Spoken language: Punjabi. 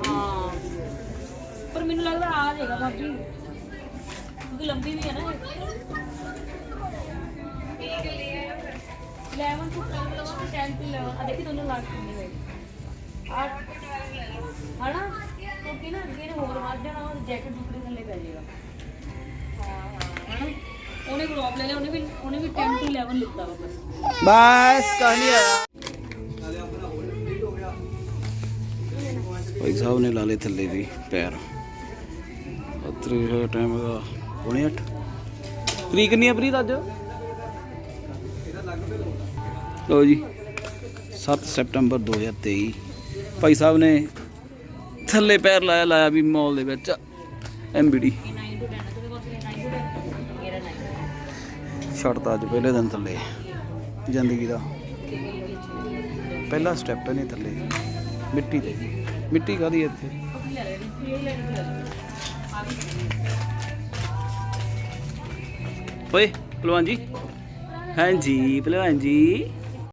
ਹਾਂ। ਪਰ ਮੈਨੂੰ ਲੱਗਦਾ ਆ ਜਾਏਗਾ ਬਾਕੀ ਕਿਉਂਕਿ ਲੰਬੀ ਵੀ ਹੈ ਨਾ ਇਹ। 11 ਤੋਂ 10 ਤੋਂ 10 ਤੋਂ 11 ਆ ਦੇਖੀ ਦੋਨੋਂ ਲਾਸਟ ਨਹੀਂ ਹੋਏ ਆ ਹਣਾ ਕਿਉਂਕਿ ਨਾ ਅੱਗੇ ਨੂੰ ਹੋਰ ਵੱਧ ਜਾਣਾ ਉਹ ਜੈਕਟ ਦੂਸਰੇ ਥੱਲੇ ਪੈ ਜਾਏਗਾ। ਹਨਾ? ਉਹਨੇ ਗਰੋਪ ਲੈ ਲਿਆ, ਉਹਨੇ ਵੀ ਉਹਨੇ ਵੀ 10 ਤੋਂ 11 ਲਿੱਤਾ ਵਾ ਬਸ। ਬਸ ਕਹ ਨਹੀਂ ਭਾਈ ਸਾਹਿਬ ਨੇ ਲਾ ਲਏ ਥੱਲੇ ਵੀ ਪੈਰ। ਅਤਰੀ ਹੈ ਟਾਈਮ ਦਾ ਪੌਣੇ 8 ਤਰੀਕ ਨਹੀਂ ਆ ਅੱਜ? ਲੋ ਜੀ 7 ਸਤੰਬਰ 2023 ਭਾਈ ਸਾਹਿਬ ਨੇ ਥੱਲੇ ਪੈਰ ਲਾਇਆ ਲਾਇਆ ਵੀ ਮਾਲ ਦੇ ਵਿੱਚ ਐਮਬੀਡੀ ਇਹ 9 ਤੋਂ 10 ਤੇ ਬਸ ਇਹ 9 ਤੋਂ 10 ਮੇਰਾ 9 ਛੱਡਤਾ ਅੱਜ ਪਹਿਲੇ ਦਿਨ ਥੱਲੇ, ਜ਼ਿੰਦਗੀ ਦਾ। ਪਹਿਲਾ ਸਟੈਪ ਹੈ ਨਹੀਂ ਥੱਲੇ, ਮਿੱਟੀ ਤੇ। ਮਿੱਟੀ ਕਾਦੀ ਇੱਥੇ? ਲੈ ਲੈ ਓਏ ਪਹਿਲਵਾਨ ਜੀ। ਹਾਂਜੀ ਭਲਵਾਨ ਜੀ।